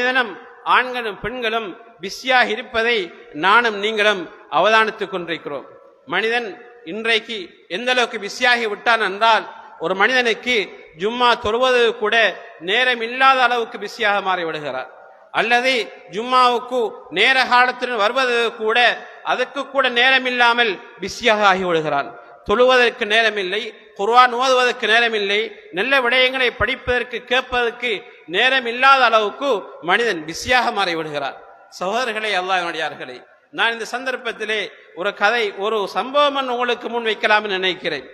மனிதனும் ஆண்களும் பெண்களும் பிஸியாக இருப்பதை நானும் நீங்களும் அவதானித்துக் கொண்டிருக்கிறோம். மனிதன் இன்றைக்கு எந்த அளவுக்கு பிஸியாகி விட்டான் என்றால் ஒரு மனிதனுக்கு ஜும்மா தொழுவது கூட நேரம் இல்லாத அளவுக்கு பிஸியாக மாறி விடுகிறார் அல்லது ஜும்மாவுக்கு நேர காலத்துடன் வருவது கூட அதுக்கு கூட நேரம் இல்லாமல் பிஸியாக ஆகிவிடுகிறான். தொழுவதற்கு நேரம் இல்லை குர்வான் ஓதுவதற்கு நேரமில்லை. நல்ல விடயங்களை படிப்பதற்கு கேட்பதற்கு நேரம் இல்லாத அளவுக்கு மனிதன் பிஸியாக மாறிவிடுகிறார். சகோதரர்களே அல்லாஹினுடையார்களே நான் இந்த சந்தர்ப்பத்திலே ஒரு கதை ஒரு சம்பவம் உங்களுக்கு முன் வைக்கலாம்னு நினைக்கிறேன்.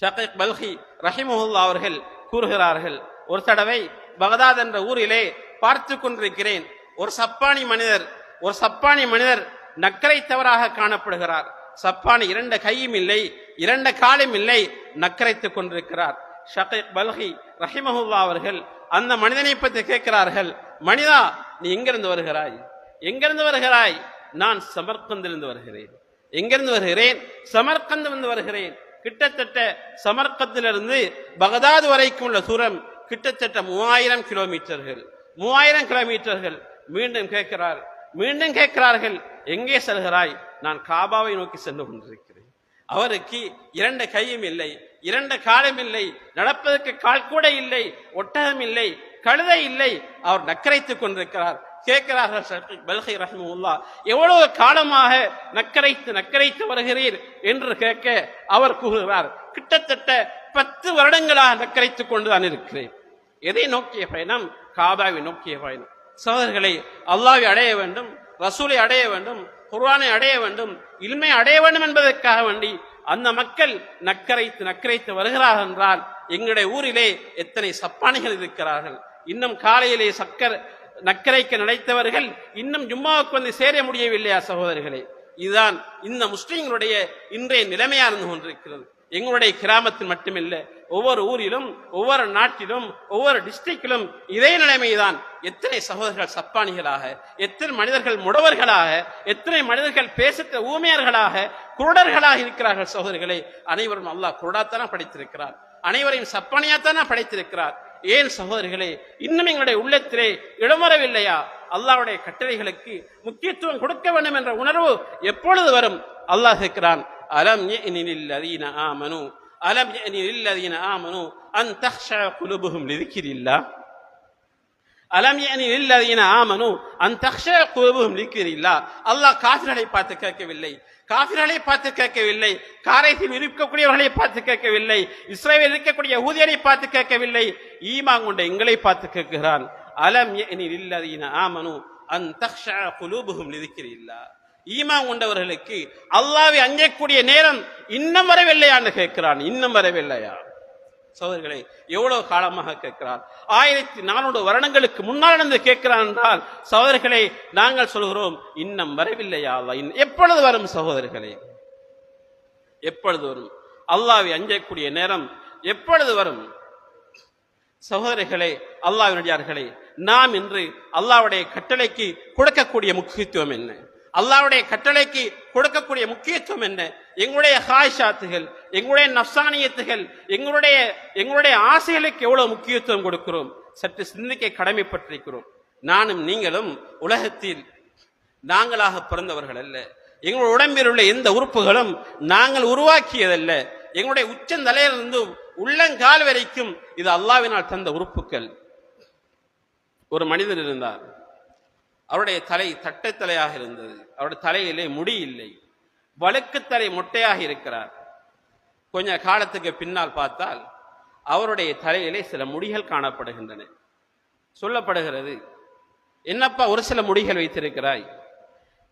ஷகீக் பல்கி ரஹிமஹுல்லா அவர்கள் கூறுகிறார்கள் ஒரு தடவை பகதாத் என்ற ஊரிலே பார்த்து கொண்டிருக்கிறேன். ஒரு சப்பானி மனிதர் ஒரு சப்பானி மனிதர் நக்கரை தவறாக காணப்படுகிறார். சப்பான் இரண்ட கையும் இல்லை இரண்ட காலும் இல்லை நக்கரைத்துக் கொண்டிருக்கிறார். ஷகீக் பல்கி ரஹிமஹுல்லா அவர்கள் அந்த மனிதனை பற்றி கேட்கிறார்கள் மனிதா நீ எங்கிருந்து வருகிறாய்? எங்கிருந்து வருகிறாய்? நான் சமர்க்கந்திலிருந்து வருகிறேன். எங்கிருந்து வருகிறேன்? சமர்கந்து வந்து வருகிறேன். கிட்டத்தட்ட சமர்க்கத்திலிருந்து பகதாது வரைக்கும் உள்ள தூரம் கிட்டத்தட்ட மூவாயிரம் கிலோமீட்டர்கள். மூவாயிரம் கிலோமீட்டர்கள். மீண்டும் கேட்கிறார். மீண்டும் கேட்கிறார்கள். எங்கே செல்கிறாய்? நான் காபாவை நோக்கி சென்று கொண்டிருக்கிறேன். அவருக்கு இரண்டு கையும் இல்லை இரண்டு காலம் இல்லை நடப்பதற்கு கால் கூட இல்லை ஒட்டகம் இல்லை கழுதை இல்லை. அவர் நக்கரைத்துக் கொண்டிருக்கிறார். கேட்கிறார்கள் ஷக்கீக் பல்கை எவ்வளவு காலமாக நக்கரைத்து நக்கரைத்து வருகிறீர்? என்று கேட்க அவர் கூறுகிறார் கிட்டத்தட்ட பத்து வருடங்களாக நக்கரைத்துக் கொண்டுதான் இருக்கிறேன். எதை நோக்கிய பயணம்? காபாவை நோக்கிய பயணம். சோதர்களை அல்லாவை அடைய வேண்டும் ரசூலை அடைய வேண்டும் குர்ஆனை அடைய வேண்டும் இல்மை அடைய வேண்டும் என்பதற்காக வேண்டி அந்த மக்கள் நக்கரைத்து நக்கரைத்து வருகிறார்கள் என்றால் எங்களுடைய ஊரிலே எத்தனை சப்பானிகள் இருக்கிறார்கள். இன்னும் காலையிலே சக்கர் நக்கரைக்க நினைத்தவர்கள் இன்னும் ஜும்மாவுக்கு வந்து சேர முடியவில்லையா சகோதரர்களே? இதுதான் இந்த முஸ்லிம்களுடைய இன்றைய நிலைமையா இருந்து கொண்டிருக்கிறது. எங்களுடைய கிராமத்தில் மட்டுமில்ல ஒவ்வொரு ஊரிலும் ஒவ்வொரு நாட்டிலும் ஒவ்வொரு டிஸ்ட்ரிக்டிலும் இதே நிலைமைதான். எத்தனை சகோதரர்கள் சப்பானிகளாக எத்தனை மனிதர்கள் முடவர்களாக எத்தனை மனிதர்கள் பேசுகிற ஊமையர்களாக குருடர்களாக இருக்கிறார்கள் சகோதரிகளை. அனைவரும் அல்லாஹ் குருடாத்தானா படைத்திருக்கிறார். அனைவரையும் சப்பானியாத்தானா படைத்திருக்கிறார். ஏன் சகோதரிகளே இன்னும் எங்களுடைய உள்ளத்திலே இடம் வரவில்லையா? கட்டளைகளுக்கு முக்கியத்துவம் கொடுக்க வேண்டும் என்ற உணர்வு எப்பொழுது வரும்? அல்லாஹ் இருக்கிறான் கேட்கிறான் அலம் யஅனில் ஆமனு அலம் யஅனில் ஆமனு அன் தஹ்ஷா குலுபுஹும் லிذிக்ரில்லாஹ் அலம் யஅனில் ஆமனு அன் தஹ்ஷா குலுபுஹும் லிذிக்ரில்லாஹ் அல்லாஹ் காஃபிர்களை பார்த்து கேட்கவில்லை. காபிர்களை பார்த்து கேட்கவில்லை. காரைத்தில் இருக்கக்கூடியவர்களை பார்த்து கேட்கவில்லை. இஸ்ரேலில் இருக்கக்கூடிய ஊதியரை பார்த்து கேட்கவில்லை. ஈமாங் கொண்ட எங்களை பார்த்து கேட்கிறான். அலம் இல்லதீன ஆமனு அன் தக்ஷா குலூபுகும் ஈமா ஈமான் கொண்டவர்களுக்கு அல்லாவை அஞ்சக்கூடிய நேரம் இன்னும் வரவில்லையான்னு கேட்கிறான். இன்னும் வரவில்லையா? சோதர்களை எவ்வளவு காலமாக கேட்கிறார் ஆயிரத்தி நானூறு வருடங்களுக்கு முன்னால் நடந்து கேட்கிறான் என்றால் சகோதரர்களே நாங்கள் சொல்கிறோம் இன்னும் வரவில்லையா? எப்பொழுது வரும் சகோதரர்களே? எப்பொழுது வரும்? அல்லாவை அஞ்சக்கூடிய நேரம் எப்பொழுது வரும்? சகோதரிகளே அல்லாவினுடையார்களே நாம் இன்று அல்லாவுடைய கட்டளைக்கு கொடுக்கக்கூடிய முக்கியத்துவம் என்ன? அல்லாவுடைய கட்டளைக்கு கொடுக்கக்கூடிய முக்கியத்துவம் என்ன? எங்களுடைய ஹாய்ஷாத்துகள் எங்களுடைய நப்சானியத்துகள் எங்களுடைய எங்களுடைய ஆசைகளுக்கு எவ்வளவு முக்கியத்துவம் கொடுக்கிறோம்? சற்று சிந்திக்க கடமைப்பட்டிருக்கிறோம். நானும் நீங்களும் உலகத்தில் நாங்களாக பிறந்தவர்கள் அல்ல. எங்களுடைய உடம்பில் உள்ள எந்த உறுப்புகளும் நாங்கள் உருவாக்கியதல்ல. எங்களுடைய உச்சந்தலையிலிருந்து உள்ளங்கால் வரைக்கும் இது அல்லாவினால் தந்த உறுப்புகள். ஒரு மனிதன் இருந்தார். அவருடைய தலை தட்டைத்தலையாக இருந்தது. அவருடைய தலையிலே முடி இல்லை. வழுக்குத்தலை மொட்டையாக இருக்கிறார். கொஞ்ச காலத்துக்கு பின்னால் பார்த்தால் அவருடைய தலையிலே சில முடிகள் காணப்படுகின்றன. சொல்லப்படுகிறது என்னப்பா ஒரு சில முடிகள் வைத்திருக்கிறாய்?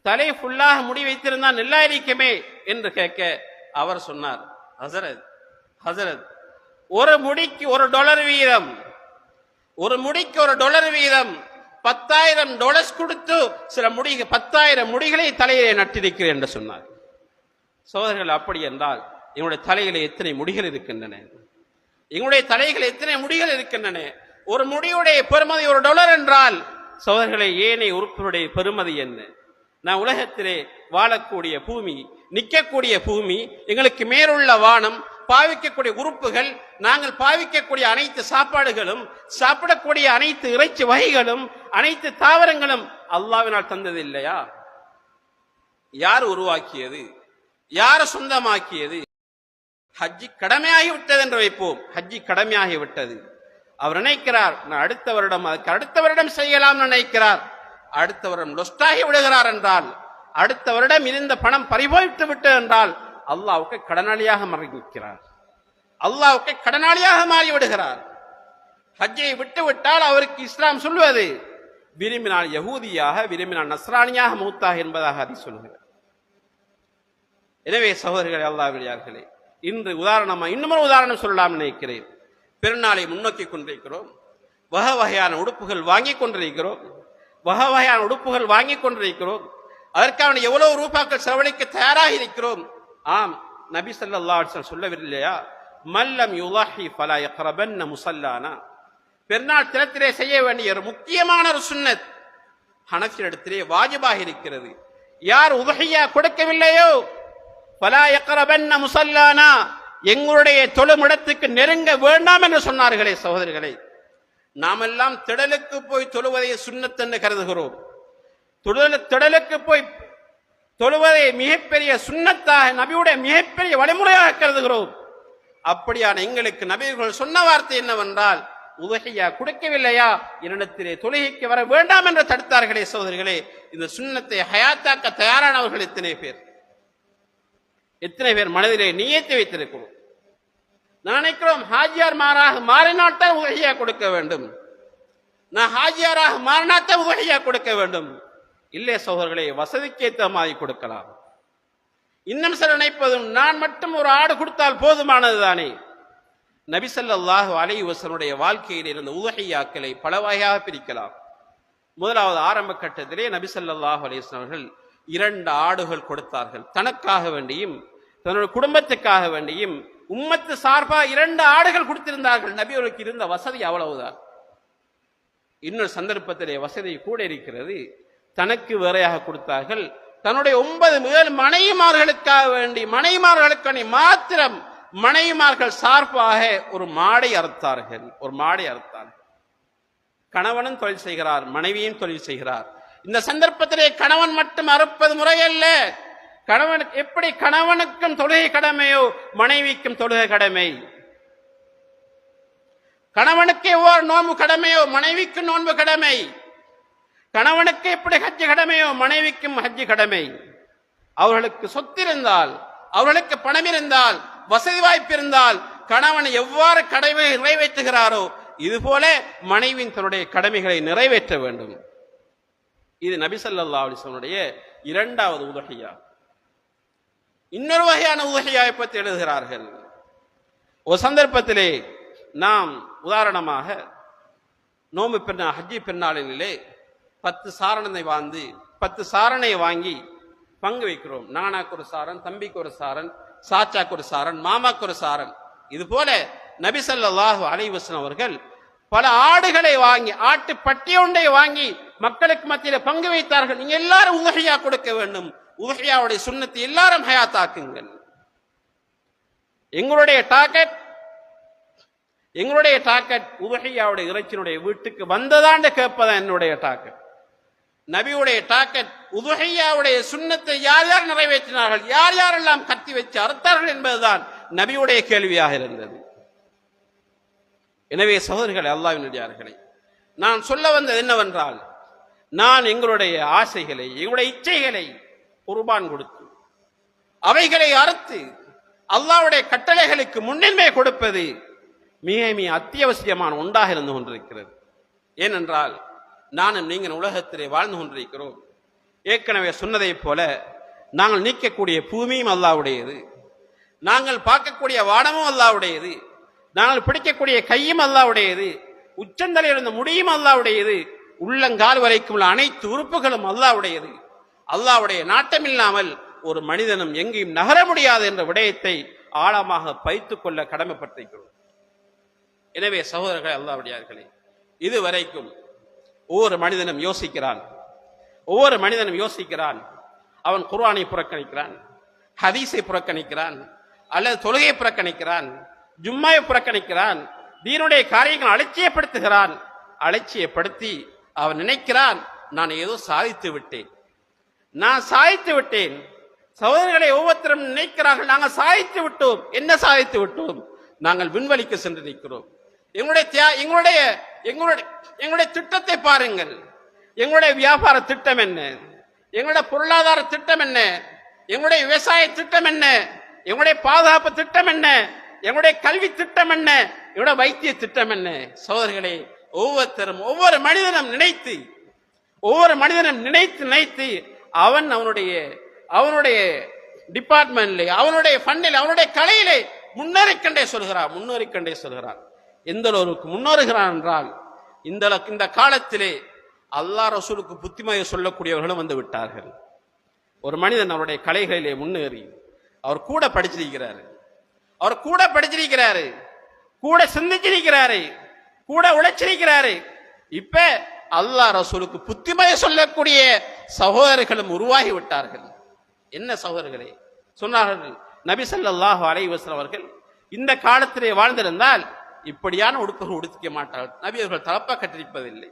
தலை ஃபுல்லாக முடி வைத்திருந்தால் நல்லா இருக்குமே என்று கேட்க அவர் சொன்னார் ஹசரத் ஹசரத் ஒரு முடிக்கு ஒரு டொலர் வீதம். ஒரு முடிக்கு ஒரு டொலர் வீதம். பத்தாயிரம் டொலர்ஸ் கொடுத்து சில முடி பத்தாயிரம் முடிகளை தலையிலே நட்டிருக்கிறேன் என்று சொன்னார். சோதரர்கள் அப்படி என்றால் எங்களுடைய தலையிலே எத்தனை முடிகள் இருக்கின்றன? எங்களுடைய தலைகள் எத்தனை முடிகள் இருக்கின்றன? ஒரு முடியுடைய பெருமதி ஒரு டொலர் என்றால் சோதர்களை ஏனைய உறுப்பினுடைய பெருமதி என்ன? நான் உலகத்திலே வாழக்கூடிய பூமி நிற்கக்கூடிய பூமி எங்களுக்கு மேலுள்ள வானம் பாவிக்கக்கூடிய உறுப்புகள் நாங்கள் பாவிக்கக்கூடிய அனைத்து சாப்பாடுகளும் சாப்பிடக்கூடிய அனைத்து இறைச்சி வகைகளும் அனைத்து தாவரங்களும் அல்லாவினால் தந்தது இல்லையா யார் உருவாக்கியது? யார் சொந்தமாக்கியது? ஹஜ்ஜி கடமையாகி விட்டது என்று வைப்போம். ஹஜ்ஜி கடமையாகி விட்டது. அவர் நினைக்கிறார் நான் அடுத்த வருடம் அதுக்கு அடுத்த வருடம் செய்யலாம் நினைக்கிறார். அடுத்த வருடம் லொஸ்டாகி விடுகிறார் என்றால் அடுத்த வருடம் இருந்த பணம் பறிபோய்த்து விட்டு என்றால் அல்லாவுக்கு கடனாளியாக மறைக்கிறார் அல்லாவுக்கு கடனாளியாக மாறி விடுகிறார். ஹஜ்ஜை விட்டு விட்டால் அவருக்கு இஸ்லாம் சொல்வது விரும்பினால் யகூதியாக விரும்பினால் நஸ்ரானியாக மூத்தாக என்பதாக அதை சொல்கிறார் எனவே சகோதரர்களே அல்லாவிடியார்களே இன்று உதாரணமாக இன்னும் உதாரணம் சொல்லலாம் நினைக்கிறேன். பெருநாளை முன்னோக்கி கொண்டிருக்கிறோம். வகை வகையான உடுப்புகள் வாங்கி கொண்டிருக்கிறோம். வகை வகையான உடுப்புகள் வாங்கி கொண்டிருக்கிறோம். அதற்கான எவ்வளவு ரூபாக்கள் செலவழிக்க தயாராக இருக்கிறோம். ஆம் நபி ஸல்லல்லாஹு சொல்லவில்லையா மல்லம் யுலாஹி ஃபலா யக்ரபன்ன முசல்லானா? பெருநாள் தினத்திலே செய்ய வேண்டிய ஒரு முக்கியமான ஒரு சுன்னத் ஹனஃபியிடத்திலே வாஜிபாக இருக்கிறது. யார் உபகையா கொடுக்கவில்லையோ பலா யக்ரபன்ன முசல்லானா? எங்களுடைய தொழுமிடத்துக்கு நெருங்க வேண்டாம் என்று சொன்னார்களே சகோதரர்களே நாமெல்லாம் திடலுக்கு போய் தொழுவதை சுண்ணத் என்று கருதுகிறோம். திடலுக்கு போய் தொழுவதை மிகப்பெரிய சுண்ணத்தாக நபியுடைய மிகப்பெரிய வழிமுறையாக கருதுகிறோம். அப்படியான எங்களுக்கு நபிகள் சொன்ன வார்த்தை என்னவென்றால் உதகையா கொடுக்கவில்லையா? என்னிடத்திலே தொழுகைக்கு வர வேண்டாம் என்று தடுத்தார்களே சோதரிகளே இந்த சுண்ணத்தை ஹயாத்தாக்க தயாரானவர்கள் எத்தனை பேர்? எத்தனை பேர் மனதிலே நியத்தை வைத்திருக்கிறோம்? நினைக்கிறோம் ஹாஜியார் மாறாக மாறினால்தான் உதகையா கொடுக்க வேண்டும். நான் ஹாஜியாராக மாறினாத்தான் உதகையா கொடுக்க வேண்டும். இல்லை சோகர்களை வசதிக்கேற்ற மாதிரி கொடுக்கலாம். இன்னும் சில நினைப்பதும் நான் மட்டும் ஒரு ஆடு கொடுத்தால் போதுமானது தானே. நபிசல்லாஹு அலை வசனுடைய வாழ்க்கையில் இருந்த உதகையாக்களை பல வகையாக பிரிக்கலாம். முதலாவது ஆரம்ப கட்டத்திலே நபிசல்லாஹு அலைவசன் அவர்கள் இரண்டு ஆடுகள் கொடுத்தார்கள். தனக்காக வேண்டியும் தன்னுடைய குடும்பத்துக்காக வேண்டியும் உம்மத்து சார்பா இரண்டு ஆடுகள் கொடுத்திருந்தார்கள். நபி அவர்களுக்கு இருந்த வசதி அவ்வளவுதான். இன்னொரு சந்தர்ப்பத்திலே வசதி கூட இருக்கிறது. தனக்கு வேறையாக கொடுத்தார்கள். தன்னுடைய ஒன்பது முதல் மனைவிமார்களுக்காக வேண்டி மனைவிமார்களுக்கான மாத்திரம் மனைவிமார்கள் சார்பாக ஒரு மாடை அறுத்தார்கள். ஒரு மாடை அறுத்தார்கள். கணவனும் தொழில் செய்கிறார் மனைவியும் தொழில் செய்கிறார். இந்த சந்தர்ப்பத்திலே கணவன் மட்டும் அறுப்பது முறையல்ல. கணவனுக்கு எப்படி கணவனுக்கும் தொழுகை கடமையோ மனைவிக்கும் தொழுகை கடமை? கணவனுக்கு எவ்வாறு நோன்பு கடமையோ மனைவிக்கு நோன்பு கடமை? கணவனுக்கு எப்படி ஹஜ்ஜு கடமையோ மனைவிக்கும் ஹஜ்ஜு கடமை. அவர்களுக்கு சொத்து இருந்தால் அவர்களுக்கு பணம் இருந்தால் வசதி வாய்ப்பு இருந்தால் கணவன் எவ்வாறு கடமை நிறைவேற்றுகிறாரோ இதுபோல மனைவியின் தன்னுடைய கடமைகளை நிறைவேற்ற வேண்டும். இது நபிசல்லா அலிசனுடைய இரண்டாவது உதகையா இன்னொரு வகையான உதகையாவை பற்றி எழுதுகிறார்கள். ஒரு சந்தர்ப்பத்திலே நாம் உதாரணமாக நோம்பு பெருநாள் ஹஜ்ஜி பெருநாளிலே பத்து சாரணனை வாழ்ந்து பத்து சாரனை வாங்கி பங்கு வைக்கிறோம். நானாக்கு ஒரு சாரன் தம்பிக்கு ஒரு சாரன் சாச்சாக்கு ஒரு சாரன் மாமாக்கு ஒரு சாரன். இது போல நபிசல்லாஹு அலைவசன் அவர்கள் பல ஆடுகளை வாங்கி ஆட்டு பட்டியொன்றை வாங்கி மக்களுக்கு மத்தியில பங்கு வைத்தார்கள். நீங்க எல்லாரும் உதகையா கொடுக்க வேண்டும். உதகையாவுடைய சுண்ணத்தை எல்லாரும் ஹயாத்தாக்குங்கள். எங்களுடைய டார்கெட் எங்களுடைய டார்கெட் உதகையாவுடைய இறைச்சினுடைய வீட்டுக்கு வந்ததாண்டு கேட்பதான் என்னுடைய டார்கெட்? நபியுடைய டாக்கெட் உதுகையாவுடைய சுண்ணத்தை யார் யார் நிறைவேற்றினார்கள் யார் யாரெல்லாம் கத்தி வச்சு அறுத்தார்கள் என்பதுதான் நபியுடைய கேள்வியாக இருந்தது. எனவே சகோதரிகளை அல்லாவினுடையார்களே நான் சொல்ல வந்தது என்னவென்றால் நான் எங்களுடைய ஆசைகளை எங்களுடைய இச்சைகளை குர்பான் கொடுத்து அவைகளை அறுத்து அல்லாவுடைய கட்டளைகளுக்கு முன்னுரிமை கொடுப்பது மிக மிக அத்தியாவசியமான ஒன்றாக இருந்து கொண்டிருக்கிறது. ஏனென்றால் நானும் நீங்கள் உலகத்திலே வாழ்ந்து கொண்டிருக்கிறோம். ஏற்கனவே சொன்னதைப் போல நாங்கள் நீக்கக்கூடிய பூமியும் அல்லாவுடையது. நாங்கள் பார்க்கக்கூடிய வானமும் அல்லாவுடையது. நாங்கள் பிடிக்கக்கூடிய கையும் அல்லாவுடையது. உச்சந்தலை இருந்த முடியும் அல்லாவுடையது. உள்ளங்கால் வரைக்கும் உள்ள அனைத்து உறுப்புகளும் அல்லாவுடையது. அல்லாவுடைய நாட்டம் இல்லாமல் ஒரு மனிதனும் எங்கேயும் நகர முடியாது என்ற விடயத்தை ஆழமாக பைத்துக் கொள்ள கடமைப்பட்டிருக்கிறோம். எனவே சகோதரர்கள் அல்லாவுடையார்களே இதுவரைக்கும் ஒவ்வொரு மனிதனும் யோசிக்கிறான். ஒவ்வொரு மனிதனும் யோசிக்கிறான். அவன் குர்ஆனை புறக்கணிக்கிறான். ஹதீஸை புறக்கணிக்கிறான். அல்லது தொழுகையை புறக்கணிக்கிறான். ஜும்மாவை புறக்கணிக்கிறான். தீனுடைய காரியங்கள் அலட்சியப்படுத்துகிறான். அலட்சியப்படுத்தி அவன் நினைக்கிறான் நான் ஏதோ சாதித்து விட்டேன். நான் சாதித்து விட்டேன். சகோதரர்களை ஒவ்வொருத்தரும் நினைக்கிறார்கள். நாங்கள் சாதித்து விட்டோம். என்ன சாதித்து விட்டோம்? நாங்கள் விண்வெளிக்கு சென்று நிற்கிறோம். எங்களுடைய தியா- எங்களுடைய எங்களுடைய எங்களுடைய திட்டத்தை பாருங்கள். எங்களுடைய வியாபார திட்டம் என்ன? எங்களுடைய பொருளாதார திட்டம் என்ன? எங்களுடைய விவசாய திட்டம் என்ன? எங்களுடைய பாதுகாப்பு திட்டம் என்ன? எங்களுடைய கல்வி திட்டம் என்ன? எங்களுடைய வைத்திய திட்டம் என்ன? சோதர்களே ஒவ்வொருத்தரும் ஒவ்வொரு மனிதனும் நினைத்து ஒவ்வொரு மனிதனும் நினைத்து நினைத்து அவன் அவனுடைய அவனுடைய டிபார்ட்மெண்ட்ல அவனுடைய ஃபண்டில் அவனுடைய கலையிலே முன்னேறிக்கண்டே சொல்கிறான் முன்னேறிக்கண்டே சொல்கிறான். எந்த அளவுக்கு முன்னேறுகிறான் என்றால் இந்த அளவுக்கு- இந்த காலத்திலே அல்லாஹ் ரசூலுக்கு புத்திமய சொல்லக்கூடியவர்களும் வந்து விட்டார்கள். ஒரு மனிதன் அவருடைய கலைகளிலே முன்னேறி அவர் கூட படிச்சிருக்கிறாரு. அவர் கூட படிச்சிருக்கிறாரு கூட சிந்திச்சிருக்கிறாரு கூட உழைச்சிருக்கிறாரு. இப்ப அல்லாஹ் ரசூலுக்கு புத்திமய சொல்லக்கூடிய சகோதரர்களும் உருவாகி விட்டார்கள். என்ன சகோதரர்களே? சொன்னார்கள் நபி ஸல்லல்லாஹு அவர்கள் இந்த காலத்திலே வாழ்ந்திருந்தால் இப்படியான உடுப்புகள் உடுத்திக்க மாட்டார்கள். நபியர்கள் தலப்பா கட்டிருப்பதில்லை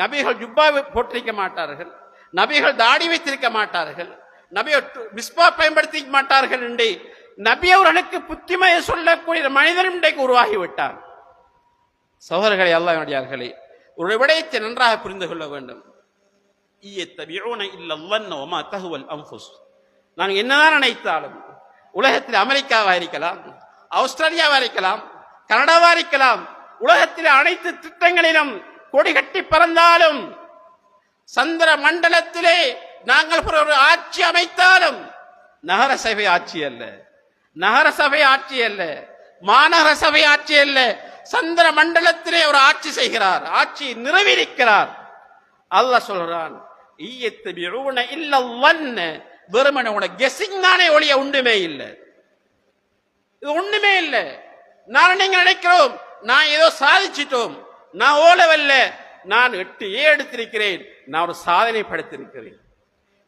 நபிகள் ஜுப்பாவை போட்டிருக்க மாட்டார்கள். நபிகள் தாடி வைத்திருக்க மாட்டார்கள். நபிகள் மிஸ்பா பயன்படுத்திக்க மாட்டார்கள் என்று நபி அவர்களுக்கு புத்திமையை சொல்லக்கூடிய மனிதன் இன்றைக்கு உருவாகிவிட்டான். சகோதரர்களை அல்ல அல்லாஹ்வுடையார்களே ஒரு விடயத்தை நன்றாக புரிந்து கொள்ள வேண்டும். நாங்கள் என்னதான் நினைத்தாலும் உலகத்தில் அமெரிக்காவாக இருக்கலாம் ஆஸ்திரேலியாவாக இருக்கலாம் கனடாவா இருக்கலாம் உலகத்தில் அனைத்து திட்டங்களிலும் கொடி கட்டி பறந்தாலும் சந்திர மண்டலத்திலே நாங்கள் ஒரு ஆட்சி அமைத்தாலும் நகர சபை ஆட்சி அல்ல. நகர சபை ஆட்சி அல்ல. மாநகர சபை ஆட்சி அல்ல. சந்திர மண்டலத்திலே ஒரு ஆட்சி செய்கிறார். ஆட்சி நிறைவேறிக்கிறார் அல்லாஹ் சொல்றான் ஈயத்தபிஊன இல்ல வெறுமன உன கெஸிங் தானே ஒழிய ஒண்ணுமே இல்லை. இது ஒண்ணுமே இல்லை. நான் நீங்க நினைக்கிறோம் நான் ஏதோ சாதிச்சிட்டோம். நான் ஓலவல்ல நான் எட்டு ஏ எடுத்திருக்கிறேன். நான் ஒரு சாதனை படுத்திருக்கிறேன்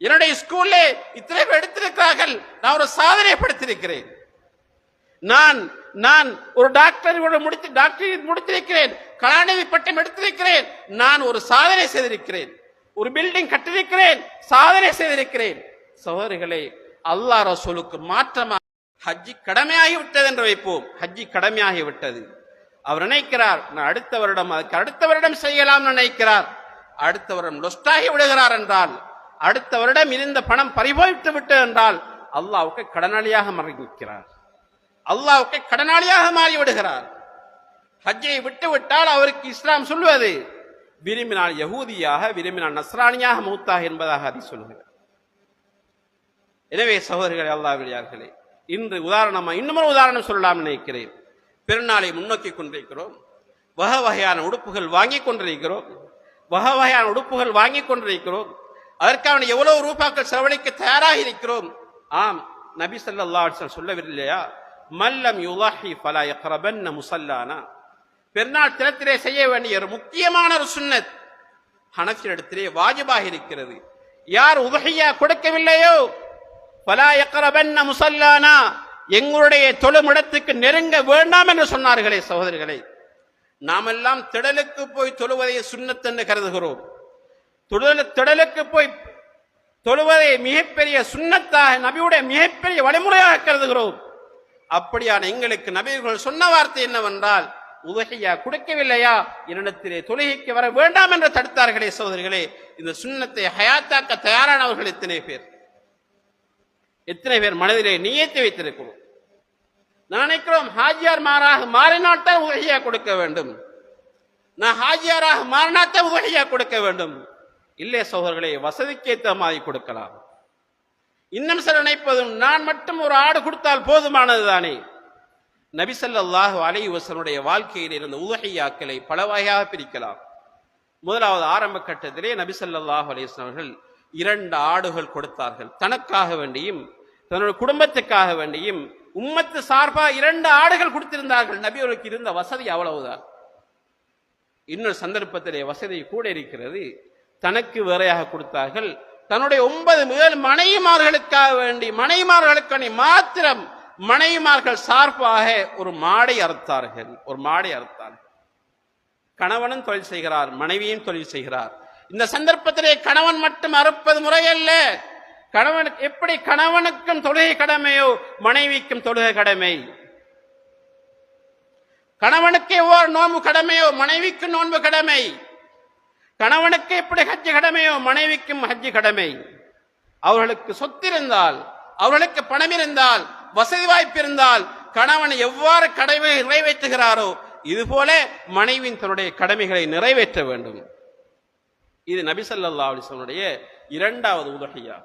என்னுடைய ஸ்கூல்ல இத்தனை பேர் எடுத்திருக்கிறார்கள் நான் ஒரு சாதனை படுத்திருக்கிறேன் நான் நான் ஒரு டாக்டர் முடித்து டாக்டர் முடித்திருக்கிறேன். கலாநிதி பட்டம் எடுத்திருக்கிறேன். நான் ஒரு சாதனை செய்திருக்கிறேன். ஒரு பில்டிங் கட்டிருக்கிறேன் சாதனை செய்திருக்கிறேன். சகோதரிகளே அல்லாஹ் ரசூலுக்கு மாற்றமா ஹஜ்ஜி கடமையாகி விட்டது என்று வைப்போம். ஹஜ்ஜி கடமையாகி விட்டது. அவர் நினைக்கிறார் நான் அடுத்த வருடம் அதுக்கு அடுத்த வருடம் செய்யலாம் நினைக்கிறார். அடுத்த வருடம் லொஸ்டாகி விடுகிறார் என்றால் அடுத்த வருடம் இருந்த பணம் பறிபோய்த்து விட்டு என்றால் அல்லாவுக்கு கடனாளியாக மறைக்கிறார் அல்லாவுக்கு கடனாளியாக மாறி விடுகிறார். ஹஜ்ஜை விட்டு விட்டால் அவருக்கு இஸ்லாம் சொல்வது விரும்பினால் யகூதியாக விரும்பினால் நஸ்ரானியாக மூத்தாக என்பதாக அதை சொல்லுகிறார் எனவே சகோதரிகளே அல்லாவியார்களே இன்று உதாரணமாக இன்னமும் உதாரணம் சொல்லலாம் நினைக்கிறேன். பெருநாளை முன்னோக்கி கொண்டிருக்கிறோம். வகை வகையான உடுப்புகள் வாங்கி கொண்டிருக்கிறோம். வகை வகையான உடுப்புகள் வாங்கி கொண்டிருக்கிறோம். அதற்கான எவ்வளவு ரூபாக்கள் செலவழிக்க தயாராக இருக்கிறோம். ஆம் நபி சல்லா சொல்லவில்லையா? மல்லம் யுலாஹி பலாய பிரபன்ன முசல்லானா பெருநாள் தினத்திலே செய்ய வேண்டிய ஒரு முக்கியமான ஒரு சுன்னத் ஹனஃபியிடத்திலே வாஜிபாக இருக்கிறது. யார் உதகையா கொடுக்கவில்லையோ பலா யக்ரபன்ன முசல்லானா எங்களுடைய தொழுமிடத்துக்கு நெருங்க வேண்டாம் என்று சொன்னார்களே சகோதரிகளே. நாமெல்லாம் திடலுக்கு போய் தொழுவதை சுண்ணத்தென்று என்று கருதுகிறோம். திடலுக்கு போய் தொழுவதை மிகப்பெரிய சுண்ணத்தாக நபியுடைய மிகப்பெரிய வழிமுறையாக கருதுகிறோம். அப்படியான எங்களுக்கு நபிகள் சொன்ன வார்த்தை என்னவென்றால் உதகையா கொடுக்கவில்லையா? என்னிடத்திலே தொழுகைக்கு வர வேண்டாம் என்று தடுத்தார்களே சகோதரிகளே. இந்த சுன்னத்தை ஹயாத்தாக்க தயாரானவர்கள் எத்தனை பேர்? எத்தனை பேர் மனதிலே நியத்தை வைத்திருக்கிறோம்? நான் நினைக்கிறோம் ஹாஜியார் மாறாக மாறினால்தான் உகையா கொடுக்க வேண்டும். நான் ஹாஜியாராக மாறினாத்தான் உகையா கொடுக்க வேண்டும். இல்லை சகோதரர்களே வசதிக்கேற்ற மாதிரி கொடுக்கலாம். இன்னும் சில நினைப்பதும் நான் மட்டும் ஒரு ஆடு கொடுத்தால் போதுமானது தானே. நபிசல்லாஹு அலை வசனுடைய வாழ்க்கையில் இருந்த உதகையாக்களை பல வகையாக பிரிக்கலாம். முதலாவது ஆரம்ப கட்டத்திலே நபிசல்லாஹு அலைவசன் அவர்கள் இரண்டு ஆடுகள் கொடுத்தார்கள். தனக்காக வேண்டியும் தன்னுடைய குடும்பத்துக்காக வேண்டியும் உம்மத்து சார்பாக இரண்டு ஆடுகள் கொடுத்திருந்தார்கள். நபிகளுக்கு இருந்த வசதி அவ்வளவுதான். இன்னொரு சந்தர்ப்பத்திலே வசதி கூட இருக்கிறது. தனக்கு வேறையாக கொடுத்தார்கள். தன்னுடைய ஒன்பது முதல் மனைவிமார்களுக்காக வேண்டி மனைவிமார்களுக்கான மாத்திரம் மனைவிமார்கள் சார்பாக ஒரு மாடை அறுத்தார்கள். ஒரு மாடை அறுத்தார்கள். கணவனும் தொழில் செய்கிறார் மனைவியும் தொழில் செய்கிறார். இந்த சந்தர்ப்பத்திலே கணவன் மட்டும் அறுப்பது முறையல்ல. கணவனுக்கு எப்படி கணவனுக்கும் தொழுகை கடமையோ மனைவிக்கும் தொழுகை கடமை. கணவனுக்கு எவ்வாறு நோன்பு கடமையோ மனைவிக்கு நோன்பு கடமை. கணவனுக்கு எப்படி ஹஜ்ஜு கடமையோ மனைவிக்கும் ஹஜ்ஜு கடமை. அவர்களுக்கு சொத்து இருந்தால் அவர்களுக்கு பணம் இருந்தால் வசதி வாய்ப்பு இருந்தால் கணவன் எவ்வாறு கடமை நிறைவேற்றுகிறாரோ இதுபோல மனைவியின் தன்னுடைய கடமைகளை நிறைவேற்ற வேண்டும். இது நபிசல்லா ஸல்லல்லாஹு இரண்டாவது உதகையா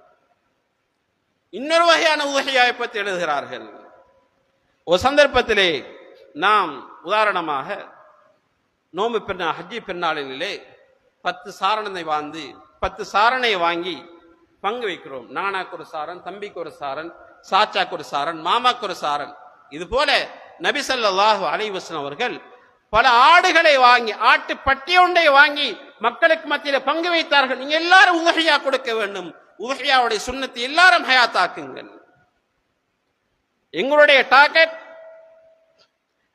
இன்னொரு வகையான உதகையாவை பற்றி எழுதுகிறார்கள். ஒரு சந்தர்ப்பத்திலே நாம் உதாரணமாக நோம்பு பெண்ணா ஹஜ்ஜி பெருநாளிலே பத்து சாரணத்தை வாழ்ந்து பத்து சாரணையை வாங்கி பங்கு வைக்கிறோம். நானாக்கு ஒரு சாரன் தம்பிக்கு ஒரு சாரன் சாச்சாக்கு ஒரு சாரன் மாமாக்கு ஒரு சாரன். இது போல நபிசல்லாஹு அலைவசன் அவர்கள் பல ஆடுகளை வாங்கி ஆட்டு பட்டியொன்றை வாங்கி மக்களுக்கு மத்தியில பங்கு வைத்தார்கள். நீங்க எல்லாரும் உதகையா கொடுக்க வேண்டும். உதகையாவுடைய சுண்ணத்தை எல்லாரும் ஹயாத்தாக்குங்கள். எங்களுடைய டார்கெட்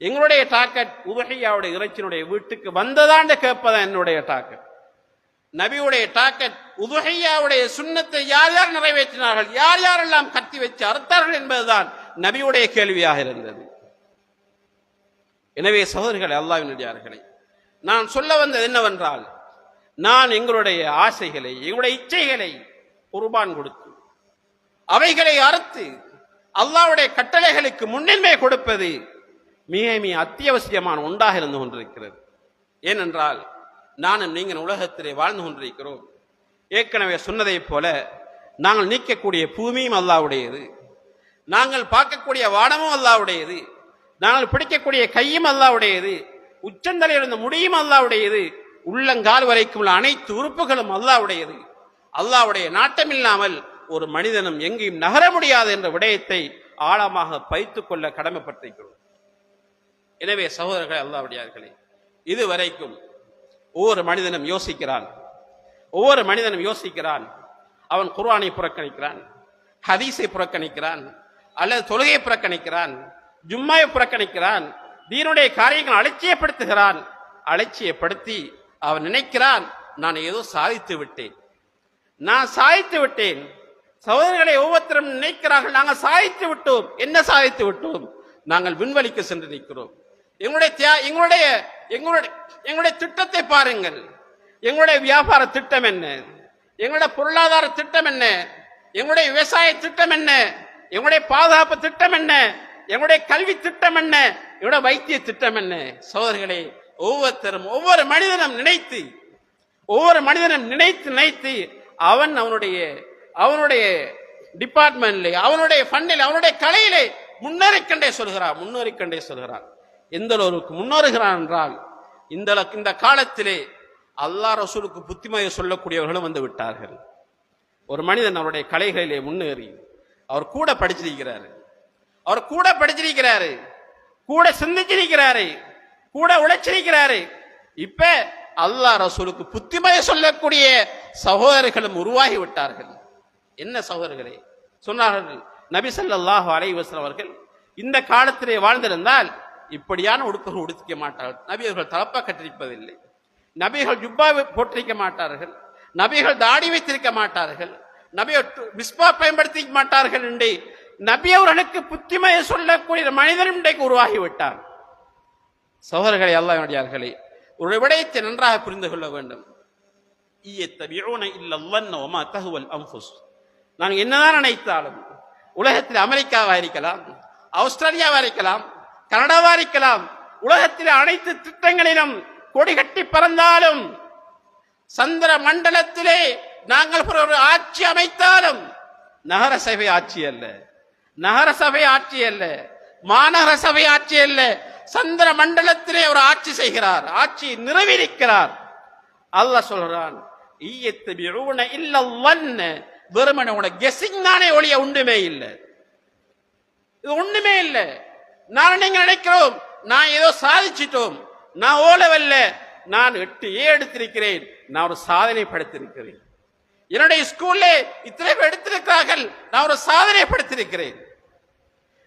எங்களுடைய டார்கெட் உதகையாவுடைய இறைச்சினுடைய வீட்டுக்கு வந்ததாண்டு கேட்பதான் என்னுடைய டார்கெட். நபியுடைய டாக்கெட் உதுகையாவுடைய சுண்ணத்தை யார் யார் நிறைவேற்றினார்கள் யார் யாரெல்லாம் கத்தி வச்சு அறுத்தார்கள் என்பதுதான் நபியுடைய கேள்வியாக இருந்தது. எனவே சகோதரிகளை அல்லாவினுடையார்களே நான் சொல்ல வந்தது என்னவென்றால் நான் எங்களுடைய ஆசைகளை எங்களுடைய இச்சைகளை குர்பான் கொடுத்து அவைகளை அறுத்து அல்லாவுடைய கட்டளைகளுக்கு முன்னுரிமை கொடுப்பது மிக மிக அத்தியாவசியமான ஒன்றாக இருந்து கொண்டிருக்கிறது. ஏனென்றால் நானும் நீங்கள் உலகத்திலே வாழ்ந்து கொண்டிருக்கிறோம். ஏற்கனவே சொன்னதைப் போல நாங்கள் நீக்கக்கூடிய பூமியும் அல்லாவுடையது. நாங்கள் பார்க்கக்கூடிய வானமும் அல்லாவுடையது. நாங்கள் பிடிக்கக்கூடிய கையும் அல்லாவுடையது. உச்சந்தலையிலிருந்து முடியும் அல்லாவுடையது. உள்ளங்கால் வரைக்கும் உள்ள அனைத்து உறுப்புகளும் அல்லாவுடையது. அல்லாவுடைய நாட்டம் இல்லாமல் ஒரு மனிதனும் எங்கேயும் நகர முடியாது என்ற விடயத்தை ஆழமாக பைத்துக் கொள்ள கடமைப்பட்டிருக்கிறோம். எனவே சகோதரர்கள் அல்லாவுடையார்களே இதுவரைக்கும் ஒவ்வொரு மனிதனும் யோசிக்கிறான். ஒவ்வொரு மனிதனும் யோசிக்கிறான். அவன் குர்ஆனை புறக்கணிக்கிறான் ஹதீஸை புறக்கணிக்கிறான் அல்லது தொழுகையை புறக்கணிக்கிறான் ஜும்மாவை புறக்கணிக்கிறான் தீனுடைய காரியங்கள் அலட்சியப்படுத்துகிறான். அலட்சியப்படுத்தி அவன் நினைக்கிறான் நான் ஏதோ சாதித்து விட்டேன். நான் சாதித்து விட்டேன். சகோதரர்களை ஒவ்வொருத்தரும் நினைக்கிறார்கள். நாங்கள் சாதித்து விட்டோம். என்ன சாதித்து விட்டோம்? நாங்கள் விண்வெளிக்கு சென்று நிற்கிறோம். எங்களுடைய எங்களுடைய எங்களுடைய எங்களுடைய திட்டத்தை பாருங்கள். எங்களுடைய வியாபார திட்டம் என்ன? எங்களுடைய பொருளாதார திட்டம் என்ன? எங்களுடைய விவசாய திட்டம் என்ன? எங்களுடைய பாதுகாப்பு திட்டம் என்ன? எங்களுடைய கல்வி திட்டம் என்ன? எங்களுடைய வைத்திய திட்டம் என்ன? சோதர்களே ஒவ்வொருத்தரும் ஒவ்வொரு மனிதனும் நினைத்து ஒவ்வொரு மனிதனும் நினைத்து நினைத்து அவன் அவனுடைய அவனுடைய டிபார்ட்மெண்ட்ல அவனுடைய ஃபண்டில் அவனுடைய கலையிலே முன்னேறிக்கண்டே சொல்கிறான் முன்னேறிக்கண்டே சொல்கிறான். எந்த அளவுக்கு முன்னேறுகிறான் என்றால் இந்த இந்த காலத்திலே அல்லா ரசூலுக்கு புத்திமதி சொல்லக்கூடியவர்களும் வந்து விட்டார்கள். ஒரு மனிதன் அவருடைய கலைகளிலே முன்னேறி அவர் கூட படிச்சிருக்கிறாரு. அவர் கூட படிச்சிருக்கிறாரு கூட சிந்திச்சிருக்கிறாரு. கூட உழைச்சிருக்கிறாரு. இப்ப அல்லாஹ் ரசூலுக்கு புத்திமய சொல்லக்கூடிய சகோதரர்களும் உருவாகி விட்டார்கள். என்ன சகோதரர்களே? சொன்னார்கள் நபி ஸல்லல்லாஹு அலைஹி அவர்கள் இந்த காலத்திலே வாழ்ந்திருந்தால் இப்படியான உடுப்புகள் உடுத்திக்க மாட்டார்கள். நபியர்கள் தலப்பா கட்டிருப்பதில்லை நபிகள் ஜுப்பாவை போட்டிருக்க மாட்டார்கள். நபிகள் தாடி வைத்திருக்க மாட்டார்கள். நபிகள் மிஸ்பா பயன்படுத்திக்க மாட்டார்கள் என்று நபி அவர்களுக்கு புத்திமய சொல்லக்கூடிய மனிதன் இன்றைக்கு உருவாகி விட்டார். சகோதரர்களை அல்லாஹ்வுடையார்களே ஒரு விடயத்தை நன்றாக புரிந்து கொள்ள வேண்டும். நாங்கள் நான் என்னதான் நினைத்தாலும் உலகத்தில் அமெரிக்காவா இருக்கலாம் ஆஸ்திரேலியாவாக இருக்கலாம் கனடாவா இருக்கலாம் உலகத்தில் அனைத்து திட்டங்களிலும் கொடி கட்டி பறந்தாலும் சந்திர மண்டலத்திலே நாங்கள் ஒரு ஆட்சி அமைத்தாலும் நகர சபை ஆட்சி அல்ல நகர சபை ஆட்சி அல்ல மாநகர சபை ஆட்சி அல்ல சந்திர மண்டலத்திலே ஒரு ஆட்சி செய்கிறார் ஆட்சி நிறைவேறிக்கிறார் அல்லாஹ் சொல்றான் வெறுமன இல்ல வெறுமனை உன கெஸிங் தானே ஒளிய ஒண்ணுமே இல்லை. இது ஒண்ணுமே இல்லை. நான் நீங்க நினைக்கிறோம்? நான் ஏதோ சாதிச்சிட்டோம். நான் ஓலவல்ல. நான் எட்டு ஏ எடுத்திருக்கிறேன். நான் ஒரு சாதனை படைத்திருக்கிறேன் என்னுடைய ஸ்கூல்ல இத்தனை பேர் எடுத்திருக்கிறார்கள். நான் ஒரு சாதனை படைத்திருக்கிறேன்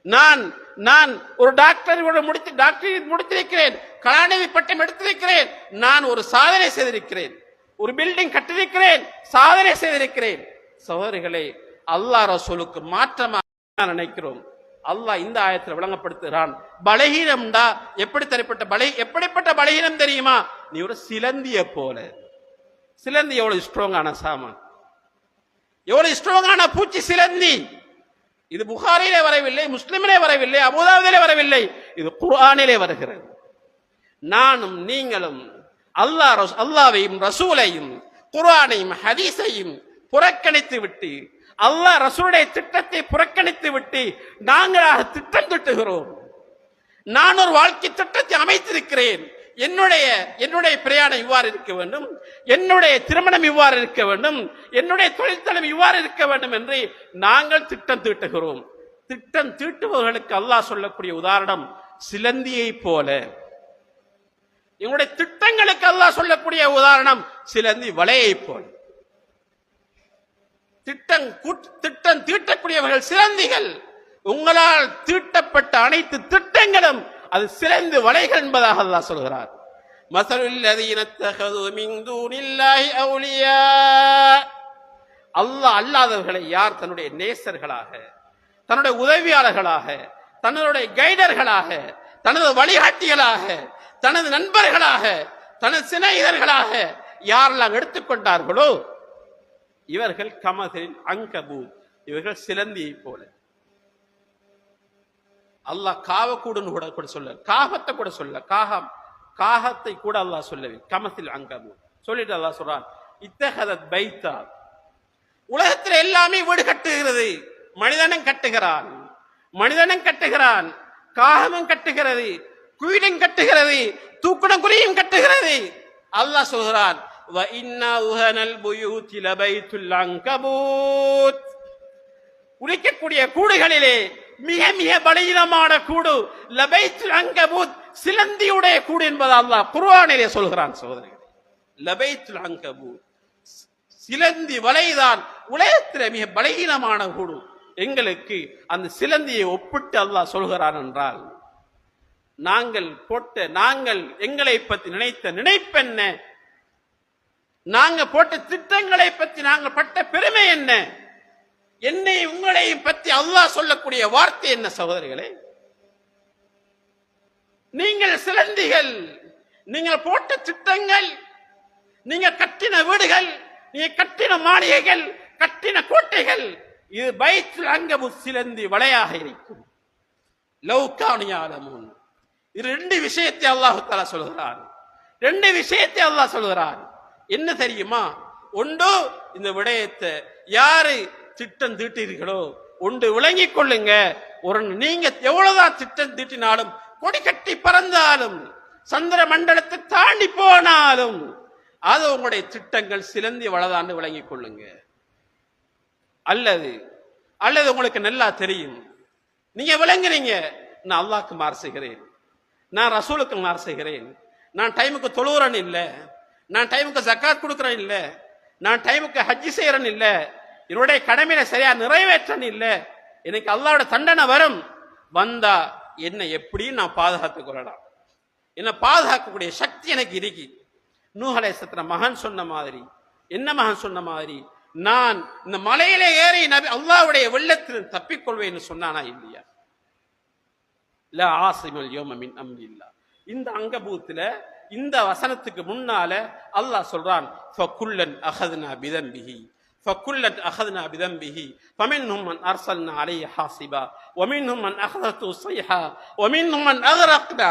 நான் நான் ஒரு டாக்டர் முடித்து டாக்டர் முடித்திருக்கிறேன். கலாநிதி பட்டம் எடுத்திருக்கிறேன். நான் ஒரு சாதனை செய்திருக்கிறேன். ஒரு பில்டிங் கட்டிருக்கிறேன் சாதனை செய்திருக்கிறேன். சகோதரிகளே அல்லாஹ் ரசூலுக்கு மாற்றமாக நினைக்கிறோம். அல்லாஹ் இந்த ஆயத்தில் விளங்கப்படுத்துகிறான். பலகீனம்டா எப்படி தரப்பட்ட பலை எப்படிப்பட்ட பலகீனம் தெரியுமா? நீ ஒரு சிலந்திய போல. சிலந்தி எவ்வளவு ஸ்ட்ராங்கான சாமான்? எவ்வளவு ஸ்ட்ராங்கான பூச்சி சிலந்தி? இது புகாரிலே வரவில்லை முஸ்லிமிலே வரவில்லை அபுதாபிலே வரவில்லை. இது குர்ஆனிலே வருகிறது. நானும் நீங்களும் அல்லாஹ் ரஸ்- அல்லாவையும் ரசூலையும் குர்ஆனையும் ஹதீஸையும் புறக்கணித்து விட்டு அல்லாஹ் ரசூலுடைய திட்டத்தை புறக்கணித்து விட்டு நாங்களாக திட்டம் திட்டுகிறோம் நான் ஒரு வாழ்க்கை திட்டத்தை அமைத்திருக்கிறேன். என்னுடைய என்னுடைய பிரயாணம் இவ்வாறு இருக்க வேண்டும். என்னுடைய திருமணம் இவ்வாறு இருக்க வேண்டும். என்னுடைய தொழில்தளம் இவ்வாறு இருக்க வேண்டும் என்று நாங்கள் திட்டம் தீட்டுகிறோம். திட்டம் தீட்டுபவர்களுக்கு அல்லாஹ் சொல்லக்கூடிய உதாரணம் சிலந்தியை போல. எங்களுடைய திட்டங்களுக்கு அல்லாஹ் சொல்லக்கூடிய உதாரணம் சிலந்தி வலையை போல. திட்டம் கூட்- திட்டம் தீட்டக்கூடியவர்கள் சிலந்திகள். உங்களால் தீட்டப்பட்ட அனைத்து திட்டங்களும் அது சிறந்து வளைகள் என்பதாக அல்லாஹ் சொல்கிறார். மசலுல்லதீன தகது மின் தூனில்லாஹி அல்லாஹ் அல்லாதவர்களை யார் தன்னுடைய நேசர்களாக தன்னுடைய உதவியாளர்களாக தன்னுடைய கைடர்களாக தனது வழிகாட்டிகளாக தனது நண்பர்களாக தனது சிநேகிதர்களாக யாரெல்லாம் எடுத்துக்கொண்டார்களோ இவர்கள் கமதில் அங்கபூ இவர்கள் சிலந்தியை போல. அல்லாஹ் காவக்கூடுன்னு கூட கூட சொல்ல காகத்தை கூட சொல்ல காகம் காகத்தை கூட அல்லாஹ் சொல்லவே. கமத்தில் அங்கம். சொல்லிட்டு அல்லாஹ் சொல்றான் இத்தகதத் பைத்தா. உலகத்தில் எல்லாமே வீடு கட்டுகிறது. மனிதனும் கட்டுகிறான். மனிதனும் கட்டுகிறான். காகமும் கட்டுகிறது. குயிலும் கட்டுகிறது. தூக்குடம் குறியும் கட்டுகிறது. அல்லாஹ் சொல்கிறான் வ அங்கபூத். உழைக்கக்கூடிய கூடுகளிலே மிக மிக பலகீனமான கூடு. லபைத்து அங்கபூத் சிலந்தியுடைய கூடு என்பது அல்லாஹ் குர்ஆனிலே சொல்கிறான் சகோதரர்களே. லபைத்து அங்கபூத் சிலந்தி வலைதான் உலகத்தில் மிக பலகீனமான கூடு. எங்களுக்கு அந்த சிலந்தியை ஒப்பிட்டு அல்லாஹ் சொல்கிறான் என்றால் நாங்கள் போட்ட நாங்கள் எங்களை பற்றி நினைத்த நினைப்பென்ன நாங்க போட்ட திட்டங்களை பற்றி நாங்கள் பட்ட பெருமை என்ன? என்னை உங்களையும் பற்றி அல்லாஹ் சொல்லக்கூடிய வார்த்தை என்ன சகோதரிகளே? நீங்கள் சிலந்திகள் நீங்கள் போட்ட திட்டங்கள் நீங்க கட்டின வீடுகள் நீங்க கட்டின மாளிகைகள் கட்டின கோட்டைகள் இது பைத்தில் அங்கமு சிலந்தி வலையாக இருக்கும். லௌகானியாலமுன் இது ரெண்டு விஷயத்தை அல்லாஹு தாலா சொல்கிறான். ரெண்டு விஷயத்தை அல்லாஹ் சொல்கிறான். என்ன தெரியுமா? ஒன்று இந்த விடயத்தை யாரு திட்டம் தீட்டீர்களோ ஒன்று விளங்கிக் கொள்ளுங்க. ஒரு நீங்க எவ்வளவுதான் திட்டம் தீட்டினாலும் கொடி கட்டி பறந்தாலும் சந்திர மண்டலத்தை தாண்டி போனாலும் அது உங்களுடைய திட்டங்கள் சிலந்தி வளதான்னு விளங்கிக் கொள்ளுங்க. அல்லது அல்லது உங்களுக்கு நல்லா தெரியும். நீங்க விளங்குறீங்க நான் அல்லாக்கு மாறு செய்கிறேன். நான் ரசூலுக்கு மாறு செய்கிறேன். நான் டைமுக்கு தொழுகிறேன் இல்லை. நான் டைமுக்கு ஜக்காத் கொடுக்குறேன் இல்லை. நான் டைமுக்கு ஹஜ்ஜி செய்கிறேன் இல்லை. என்னுடைய கடமையில சரியா நிறைவேற்றன் இல்ல. எனக்கு அல்லாவோட தண்டனை வரும். வந்தா என்னை எப்படியும் நான் பாதுகாத்துக் கொள்ளலாம். என்னை பாதுகாக்கக்கூடிய சக்தி எனக்கு இருக்கு. சத்திர மகன் சொன்ன மாதிரி என்ன மகன் சொன்ன மாதிரி நான் இந்த மலையிலே ஏறி நபி அல்லாவுடைய வெள்ளத்தில் தப்பிக்கொள்வேன்னு சொன்னானா இல்லையா? இல்ல ஆசிமல் யோமமின் அம்பி இல்லா இந்த அங்கபூத்துல இந்த வசனத்துக்கு முன்னால அல்லாஹ் சொல்றான் ஃபகுல்லன் அஹத்னா பிதம்பிஹி ஃபகுல்லன் அஹத்னா பிதம்பிஹி فمنهم من ارسلنا عليه حاصبا ومنهم من اخذته الصيحه ومنهم من اغرقنا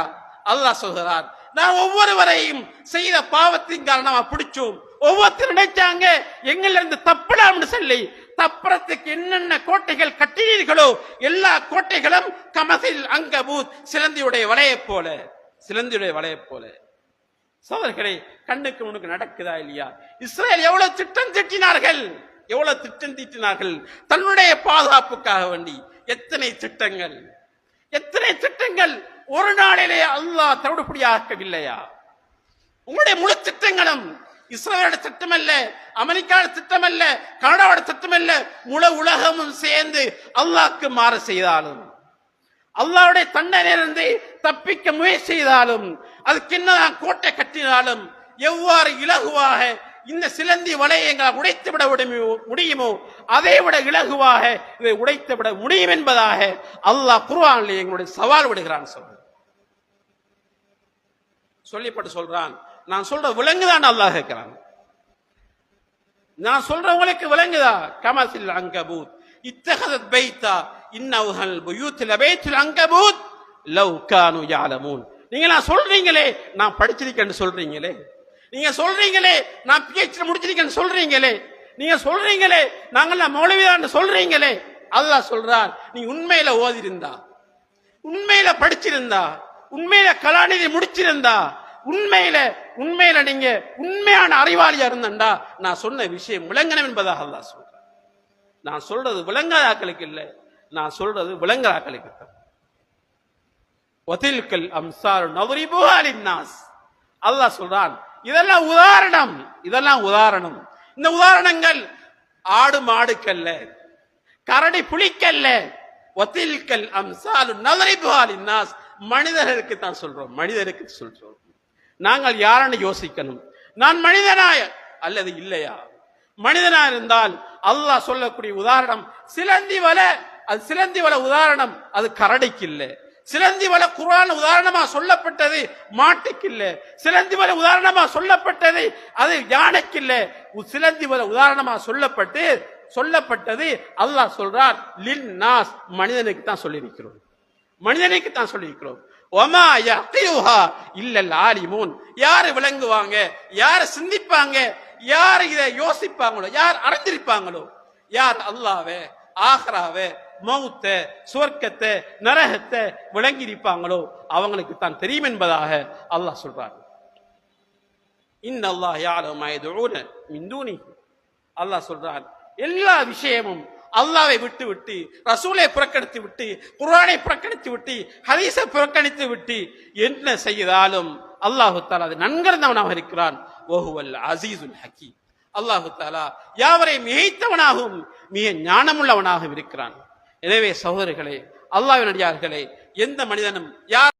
அல்லாஹ் சொல்கிறார் நான் ஒவ்வொருவரையும் செய்த பாவத்தின் காரணமா பிடிச்சோம் ஒவ்வொருத்தர் நினைச்சாங்க எங்கள இருந்து தப்பலாம்னு சொல்லி தப்புறத்துக்கு என்னென்ன கோட்டைகள் கட்டினீர்களோ எல்லா கோட்டைகளும் கமசில் அங்கபூத் சிலந்தியுடைய வலையை போல சிலந்தியுடைய வலையை போல சோதர்களே கண்ணுக்கு உனக்கு நடக்குதா இல்லையா? இஸ்ரேல் எவ்வளவு திட்டம் திட்டினார்கள்? எவ்வளவு திட்டம் தீட்டினார்கள்? தன்னுடைய பாதுகாப்புக்காக வேண்டி எத்தனை திட்டங்கள்? எத்தனை திட்டங்கள் ஒரு நாளிலே அல்லாஹ் தவிடுபடியாக்கவில்லையா? உங்களுடைய முழு திட்டங்களும் இஸ்ரேலோட திட்டம் அல்ல அமெரிக்காவோட திட்டம் அல்ல கனடாவோட திட்டம் அல்ல முழு உலகமும் சேர்ந்து அல்லாஹ்க்கு மாறு செய்தாலும் அல்லாவுடைய தண்டனையிலிருந்து தப்பிக்க முயற்சி செய்தாலும் அதுக்கு கோட்டை கட்டினாலும் எவ்வாறு இலகுவாக இந்த சிலந்தி வளையங்களை உடைத்து விட முடியுமோ அதை விட இலகுவாக இதை உடைத்து விட முடியும் என்பதாக அல்லாஹ் குர்ஆனிலே எங்களுடைய சவால் விடுகிறான் சொல்ற சொல்லிப்பட்டு சொல்றான். நான் சொல்ற விலங்குதான் அல்லாஹ் இருக்கிறான் நான் சொல்றவங்களுக்கு விலங்குதா? கமசில் அங்கபூத். இத்தகதத் பைத்தா. இன்னவுகள் புயூத்தில் பைத்துல் அங்கபூத் லவ் கானு யாலமூன். நீங்க நான் சொல்றீங்களே நான் படிச்சிருக்கேன்னு சொல்றீங்களே. நீங்க சொல்றீங்களே நான் பிஹெச்டி முடிச்சிருக்கேன்னு சொல்றீங்களே. நீங்க சொல்றீங்களே நாங்கள்லாம் மௌலவிதான் சொல்றீங்களே. அல்லாஹ் சொல்றார் நீ உண்மையில ஓதிருந்தா உண்மையில படிச்சிருந்தா உண்மையில கலாநிதி முடிச்சிருந்தா உண்மையில உண்மையில நீங்க உண்மையான அறிவாளியா இருந்தண்டா நான் சொன்ன விஷயம் விளங்கணும் என்பதாக அல்லாஹ் சொல்றேன். நான் சொல்றது விளங்காத ஆக்களுக்கு இல்லை. நான் சொல்றது விளங்குற ஆக்களுக்கு தான் ஒதில்கல் அம்சார் நவரிபுகாலின் அல்லாஹ் சொல்றான் இதெல்லாம் உதாரணம் இதெல்லாம் உதாரணம். இந்த உதாரணங்கள் ஆடு மாடுக்கல்ல கரடி புளிக்கல்ல ஒத்தில்கல் அம்சாலு நவரிபுகாலின் நாஸ் மனிதர்களுக்கு தான் சொல்றோம் மனிதருக்கு சொல்றோம். நாங்கள் யாருன்னு யோசிக்கணும்? நான் மனிதனாய அல்லது இல்லையா? மனிதனா இருந்தால் அல்லாஹ் சொல்லக்கூடிய உதாரணம் சிலந்தி வலை அது சிலந்தி வள உதாரணம். அது கரடிக்கு இல்லை சிலந்தி வள குரான் உதாரணமா சொல்லப்பட்டது மாட்டுக்கு இல்ல சிலந்தி வள உதாரணமா சொல்லப்பட்டது அது யானைக்கு இல்ல உ- சிலந்தி வள உதாரணமா சொல்லப்பட்டு சொல்லப்பட்டது அல்லாஹ் சொல்றார் லின் நாஸ் மனிதனுக்கு தான் சொல்லியிருக்கிறோம். மனிதனுக்கு தான் சொல்லியிருக்கிறோம். ஒமா யக்தியுஹா இல்லல் ஆலிமூன். யார் விளங்குவாங்க? யார் சிந்திப்பாங்க? யார் இதை யோசிப்பாங்களோ? யார் அறிந்திருப்பாங்களோ? யார் அல்லாவே? ஆஹ்ராவை மௌத்த சுவர்க்கத்தை நரகத்தை விளங்கியிருப்பாங்களோ அவங்களுக்கு தான் தெரியும் என்பதாக அல்லாஹ் சொல்றார். இன் அல்லாஹ் யாரும் மிந்தூனி அல்லாஹ் சொல்றான் எல்லா விஷயமும் அல்லாவை விட்டு விட்டு ரசூலை புறக்கணித்து விட்டு குரானை புறக்கணித்து விட்டு ஹதீஸை புறக்கணித்து விட்டு என்ன செய்தாலும் அல்லாஹு தாலா அது நன்கறிந்தவனாக இருக்கிறான். ஓஹுவல் அசீசுல் ஹக்கீம். அல்லாஹு தாலா யாவரை மிகைத்தவனாகவும் மிக ஞானமுள்ளவனாகவும் இருக்கிறான். எனவே சகோதரர்களே அல்லாவின் அடியார்களே எந்த மனிதனும் யார்